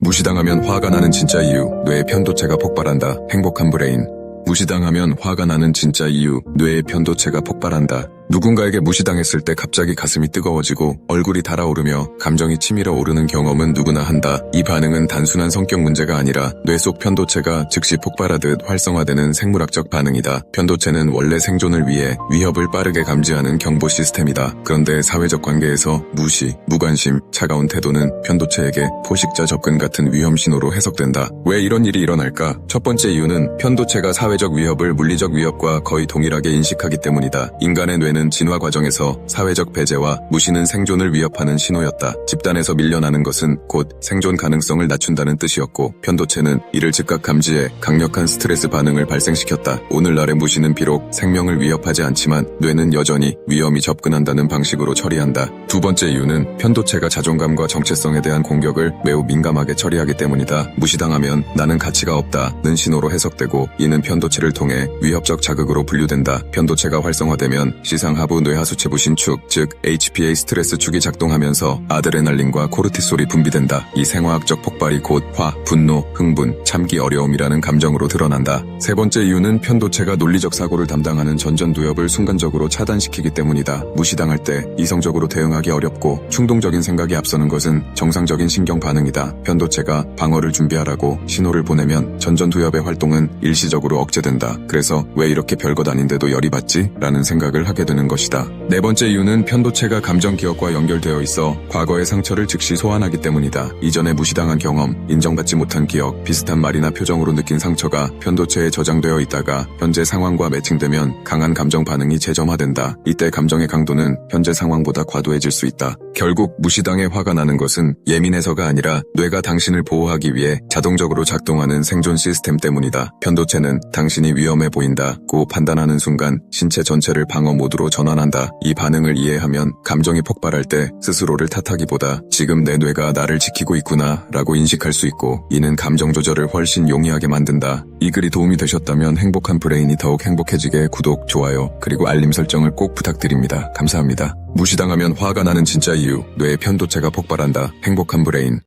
무시당하면 화가 나는 진짜 이유, 뇌의 편도체가 폭발한다. 행복한 브레인. 무시당하면 화가 나는 진짜 이유, 뇌의 편도체가 폭발한다. 누군가에게 무시당했을 때 갑자기 가슴이 뜨거워지고 얼굴이 달아오르며 감정이 치밀어 오르는 경험은 누구나 한다. 이 반응은 단순한 성격 문제가 아니라 뇌 속 편도체가 즉시 폭발하듯 활성화되는 생물학적 반응이다. 편도체는 원래 생존을 위해 위협을 빠르게 감지하는 경보 시스템이다. 그런데 사회적 관계에서 무시, 무관심, 차가운 태도는 편도체에게 포식자 접근 같은 위험 신호로 해석된다. 왜 이런 일이 일어날까? 첫 번째 이유는 편도체가 사회적 위협을 물리적 위협과 거의 동일하게 인식하기 때문이다. 인간의 뇌는 진화 과정에서 사회적 배제와 무시는 생존을 위협하는 신호였다. 집단에서 밀려나는 것은 곧 생존 가능성을 낮춘다는 뜻이었고 편도체는 이를 즉각 감지해 강력한 스트레스 반응을 발생시켰다. 오늘날의 무시는 비록 생명을 위협하지 않지만 뇌는 여전히 위험이 접근한다는 방식으로 처리한다. 두 번째 이유는 편도체가 자존감과 정체성에 대한 공격을 매우 민감하게 처리하기 때문이다. 무시당하면 나는 가치가 없다는 신호로 해석되고 이는 편도체를 통해 위협적 자극으로 분류된다. 편도체가 활성화되면 시 상하부 뇌하수체 부 신축, 즉 HPA 스트레스 축이 작동하면서 아드레날린과 코르티솔이 분비된다. 이 생화학적 폭발이 곧 화, 분노, 흥분, 참기 어려움이라는 감정으로 드러난다. 세 번째 이유는 편도체가 논리적 사고를 담당하는 전전두엽을 순간적으로 차단시키기 때문이다. 무시당할 때 이성적으로 대응하기 어렵고 충동적인 생각이 앞서는 것은 정상적인 신경 반응이다. 편도체가 방어를 준비하라고 신호를 보내면 전전두엽의 활동은 일시적으로 억제된다. 그래서 왜 이렇게 별것 아닌데도 열이 받지? 라는 생각을 하게 되는 것이다. 네 번째 이유는 편도체가 감정 기억과 연결되어 있어 과거의 상처를 즉시 소환하기 때문이다. 이전에 무시당한 경험, 인정받지 못한 기억, 비슷한 말이나 표정으로 느낀 상처가 편도체에 저장되어 있다가 현재 상황과 매칭되면 강한 감정 반응이 재점화된다. 이때 감정의 강도는 현재 상황보다 과도해질 수 있다. 결국 무시당해 화가 나는 것은 예민해서가 아니라 뇌가 당신을 보호하기 위해 자동적으로 작동하는 생존 시스템 때문이다. 편도체는 당신이 위험해 보인다고 판단하는 순간 신체 전체를 방어 모드로 전환한다. 이 반응을 이해하면 감정이 폭발할 때 스스로를 탓하기보다 지금 내 뇌가 나를 지키고 있구나 라고 인식할 수 있고 이는 감정 조절을 훨씬 용이하게 만든다. 이 글이 도움이 되셨다면 행복한 브레인이 더욱 행복해지게 구독, 좋아요, 그리고 알림 설정을 꼭 부탁드립니다. 감사합니다. 무시당하면 화가 나는 진짜 이유, 뇌의 편도체가 폭발한다. 행복한 브레인.